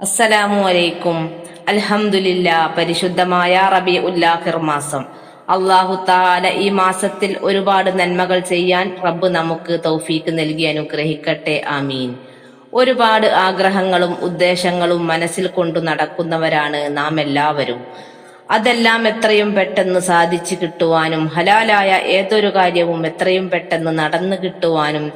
അസ്സലാമു അലൈക്കും. അൽഹംദുലില്ല പരിശുദ്ധമായ റബി ഉല്ലാഹിർ മാസം. അള്ളാഹു താല ഈ മാസത്തിൽ ഒരുപാട് നന്മകൾ ചെയ്യാൻ റബ്ബ് നമുക്ക് തൗഫീക്ക് നൽകി അനുഗ്രഹിക്കട്ടെ ആമീൻ. ഒരുപാട് ആഗ്രഹങ്ങളും ഉദ്ദേശങ്ങളും മനസ്സിൽ കൊണ്ടു നടക്കുന്നവരാണ് നാം എല്ലാവരും. അതെല്ലാം എത്രയും പെട്ടെന്ന് സാധിച്ചു കിട്ടുവാനും ഹലാലായ ഏതൊരു കാര്യവും എത്രയും പെട്ടെന്ന് നടന്നു കിട്ടുവാനും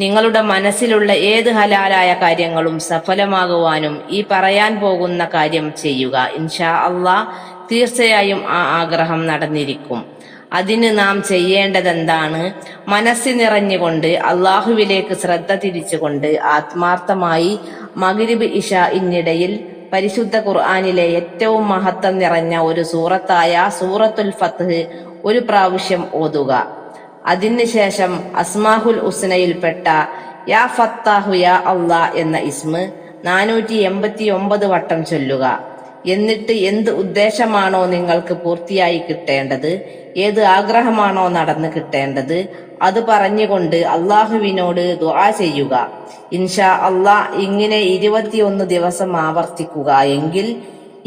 നിങ്ങളുടെ മനസ്സിലുള്ള ഏത് ഹലാലായ കാര്യങ്ങളും സഫലമാകുവാനും ഈ പറയാൻ പോകുന്ന കാര്യം ചെയ്യുക. ഇൻഷാ അള്ളാ തീർച്ചയായും ആ ആഗ്രഹം നടന്നിരിക്കും. അതിന് നാം ചെയ്യേണ്ടതെന്താണ്? മനസ്സി നിറഞ്ഞുകൊണ്ട് അള്ളാഹുവിലേക്ക് ശ്രദ്ധ തിരിച്ചുകൊണ്ട് ആത്മാർത്ഥമായി മകരിബ് ഇഷ ഇന്നിടയിൽ പരിശുദ്ധ ഖുർആാനിലെ ഏറ്റവും മഹത്വം നിറഞ്ഞ ഒരു സൂറത്തായ സൂറത്തുൽ ഫത്ത് ഒരു പ്രാവശ്യം ഓതുക. അതിനുശേഷം അസ്മാഹുൽ ഉസ്നയിൽപ്പെട്ട യാ ഫത്താഹു യാ അള്ളാ എന്ന ഇസ്മ് നാനൂറ്റി എൺപത്തി ഒമ്പത് വട്ടം ചൊല്ലുക. എന്നിട്ട് എന്ത് ഉദ്ദേശമാണോ നിങ്ങൾക്ക് പൂർത്തിയായി കിട്ടേണ്ടത് ഏത് ആഗ്രഹമാണോ നടന്നു കിട്ടേണ്ടത് അത് പറഞ്ഞുകൊണ്ട് അള്ളാഹുവിനോട് ദുആ ചെയ്യുക. ഇൻഷാ അള്ളാ ഇങ്ങനെ ഇരുപത്തിയൊന്ന് ദിവസം ആവർത്തിക്കുക എങ്കിൽ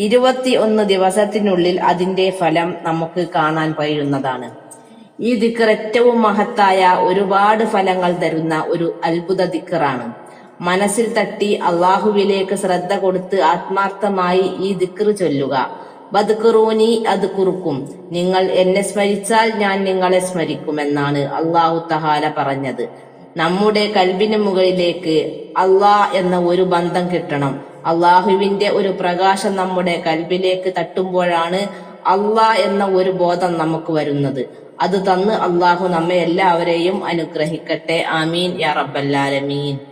ഇരുപത്തി ഒന്ന് ദിവസത്തിനുള്ളിൽ അതിന്റെ ഫലം നമുക്ക് കാണാൻ കഴിയുന്നതാണ് ഈ ദിക്കർ ഏറ്റവും മഹത്തായ ഒരുപാട് ഫലങ്ങൾ തരുന്ന ഒരു അത്ഭുത ദിക്കറാണ്. മനസ്സിൽ തട്ടി അള്ളാഹുവിലേക്ക് ശ്രദ്ധ കൊടുത്ത് ആത്മാർത്ഥമായി ഈ ദിക്കർ ചൊല്ലുക. ബദ്കുറൂനി അത് കുറുക്കും നിങ്ങൾ എന്നെ സ്മരിച്ചാൽ ഞാൻ നിങ്ങളെ സ്മരിക്കുമെന്നാണ് അള്ളാഹു തഹാല പറഞ്ഞത്. നമ്മുടെ കൽബിന് മുകളിലേക്ക് അള്ളാ എന്ന ഒരു ബന്ധം കിട്ടണം. അള്ളാഹുവിന്റെ ഒരു പ്രകാശം നമ്മുടെ കൽബിലേക്ക് തട്ടുമ്പോഴാണ് അള്ളാ എന്ന ഒരു ബോധം നമുക്ക് വരുന്നത്. അത് തന്ന് അള്ളാഹു നമ്മെ എല്ലാവരെയും അനുഗ്രഹിക്കട്ടെ. ആമീൻ. യാ റബ്ബല്ലാലമീൻ